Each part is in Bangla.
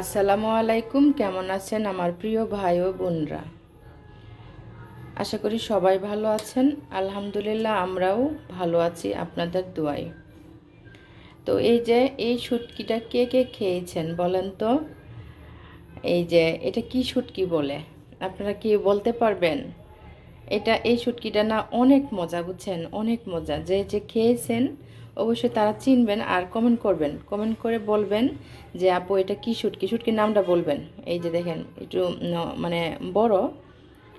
আসসালামু আলাইকুম, কেমন আছেন আমার প্রিয় ভাই ও বোনরা? আশা করি সবাই ভালো আছেন। আলহামদুলিল্লাহ, আমরাও ভালো আছি আপনাদের দোয়ায়। তো এই যে, এই শুটকিটা কে কে খেয়েছেন বলেন তো? এই যে, এটা কি শুটকি বলে? আপনারা কি বলতে পারবেন? এটা এই শুটকিটা না অনেক মজা, বুঝছেন? অনেক মজা। যে যে খেয়েছেন, অবশ্যই তারা চিনবেন আর কমেন্ট করবেন। কমেন্ট করে বলবেন যে, আপু, এটা কি শুটকি? শুটকির নামটা বলবেন। এই যে দেখেন, একটু মানে বড়।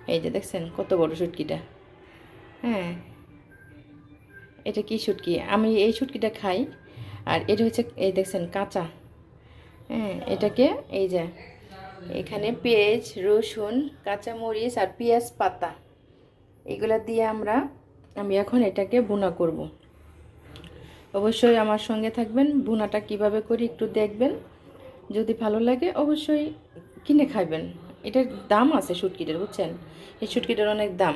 এই যে দেখছেন, কত বড় শুটকিটা। হ্যাঁ। এটা কি শুটকি? আমি এই শুটকিটা খাই। আর এটা হচ্ছে, এই দেখছেন, কাঁচা। হ্যাঁ এটাকে, এই যে, এখানে পেঁয়াজ, রসুন, কাঁচামরিচ আর পেঁয়াজ পাতা। এগুলা দিয়ে আমরা, আমি এখন এটাকে বুনা করব। অবশ্যই আমার সঙ্গে থাকবেন বুনাটা কীভাবে করি একটু দেখবেন। যদি ভালো লাগে অবশ্যই কিনে খাবেন এটার দাম আছে শুটকিটার, বুঝছেন? এই শুটকিটার অনেক দাম।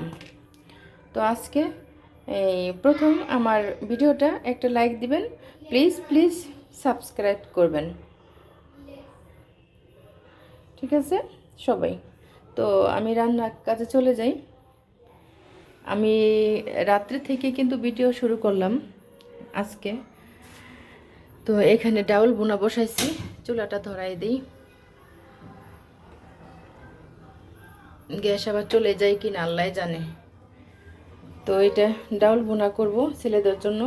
তো আজকে এই প্রথম আমার ভিডিওটা একটা লাইক দিবেন, প্লিজ প্লিজ সাবস্ক্রাইব করবেন। ঠিক আছে? সবাই। তো আমি রান্নার কাজে চলে যাই। আমি রাত্রে থেকে কিন্তু ভিডিও শুরু করলাম আজকে। তো এখানে ডাউল বোনা বসাইছি, চুলাটা ধরাই দিই। গ্যাস আবার চলে যায় কিনা আল্লাহ জানে। তো এটা ডাউল বোনা করব ছেলেদের জন্য।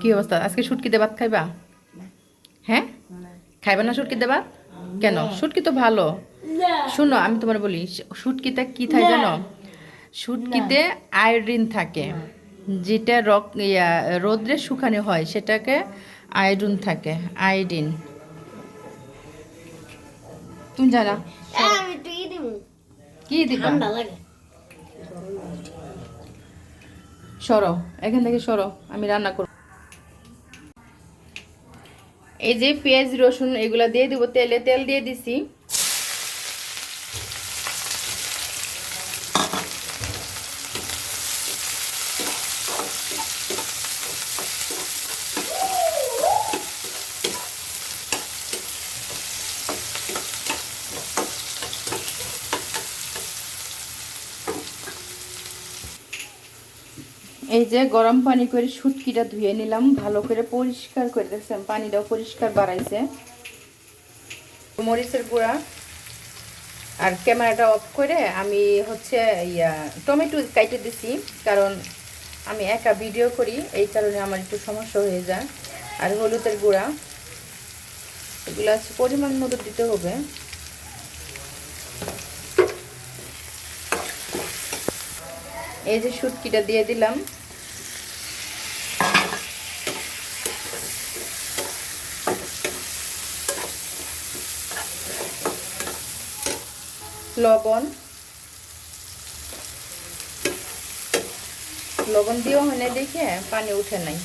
কি অবস্থা? আজকে শুটকি ভাত খাইবা? হ্যাঁ? খাইবা না শুটকি দেবাত কেন? শুটকি তো ভালো। শুনো আমি তোমার বলি শুটকিতে কি থাকে জানো? শুটকিতে আয়োডিন থাকে যেটা রক ইয়া রোদ্রে শুকানো হয় সেটাকে আয়োডিন থাকে আয়োডিন। তুমি জানা? দিব কি দিবা? সরো এখান থেকে সরো আমি রান্না করব। এই যে পেঁয়াজ রসুন এগুলা দিয়ে দিব তেলে তেল দিয়ে দিছি। এই যে গরম পানি করে শুটকিটা ধুয়ে নিলাম, ভালো করে পরিষ্কার করে দেখছেন পানিটাও পরিষ্কার বাড়াইছে। মরিচের গুঁড়া আর ক্যামেরাটা অফ করে আমি হচ্ছে ইয়া, টমেটো কাইটে দিছি, কারণ আমি একা ভিডিও করি, এই কারণে আমার একটু সমস্যা হয়ে যায়। আর হলুদের গুঁড়া, এগুলো আছে পরিমাণ মতো দিতে হবে। এই যে শুটকিটা দিয়ে দিলাম। লবণ। লবণ দিয়েও হয় দেখে পানি উঠে নাই।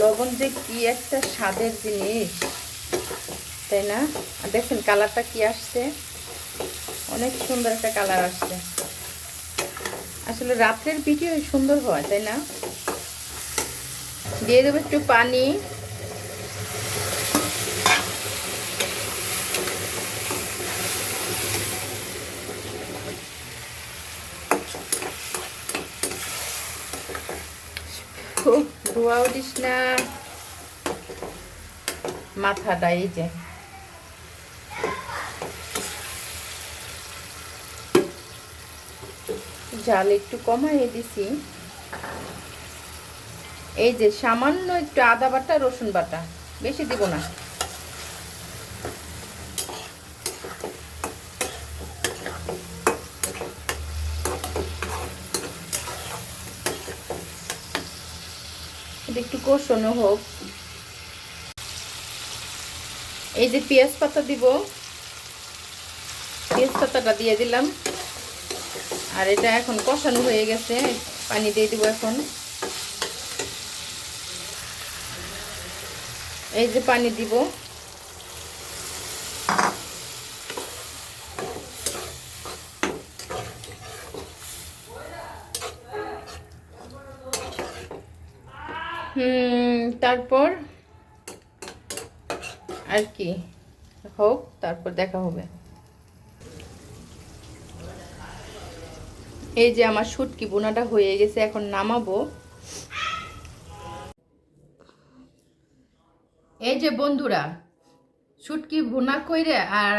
লবণ যে কি একটা স্বাদের জিনিস, তাই না? আর দেখছেন কালারটা কি আসছে। অনেক সুন্দর একটা কালার আসছে। আসলে রাত্রের ভিডিও সুন্দর হয়, তাই না? দিয়ে দেবো একটু পানি। ধোয়া উঠিস না। মাথাটা এই যে। জাল একটু কমাই দিছি। এই যে সামান্য একটু আদা বাটা, রসুন বাটা। বেশি দিব না। এটা একটু কষানো হোক। এই যে পেঁয়াজ পাতা দিব, পেঁয়াজ পাতাটা দিয়ে দিলাম। আর এটা এখন কষানো হয়ে গেছে, পানি দিয়ে দিব এখন। এই যে পানি দিব হুম, তারপর আর কি? হোক, তারপর দেখা হবে। এই যে আমার শুটকি বোনাটা হয়ে গেছে, এখন নামাবো। এই যে বন্ধুরা শুটকি ভুনা কইরে আর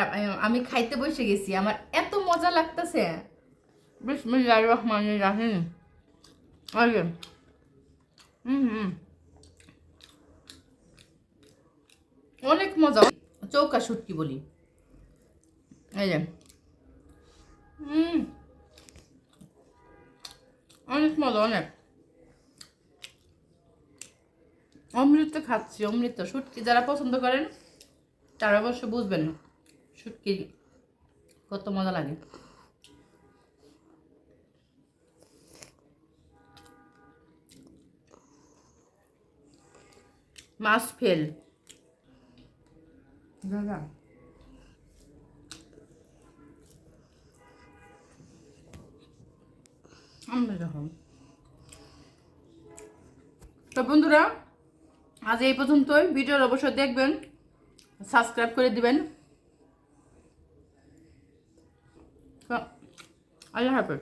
আমি খাইতে বসে গেছি। আমার এত মজা লাগতেছে। বিসমিল্লাহির রহমানির রহিম। আগে হুম হুম অনেক মজা। চৌকা শুটকি বলি। এই যে। অনেক মজা, অনেক। অমৃত খাচ্ছি, অমৃত শুটকি যারা পছন্দ করেন, তারা অবশ্য বুঝবেন শুটকি কত মজা লাগে। মাছ ফেল। দাদা। তো বন্ধুরা আজ এই পর্যন্তই। ভিডিওর অবশ্যই দেখবেন সাবস্ক্রাইব করে দিবেন। আল্লাহ হাফেজ।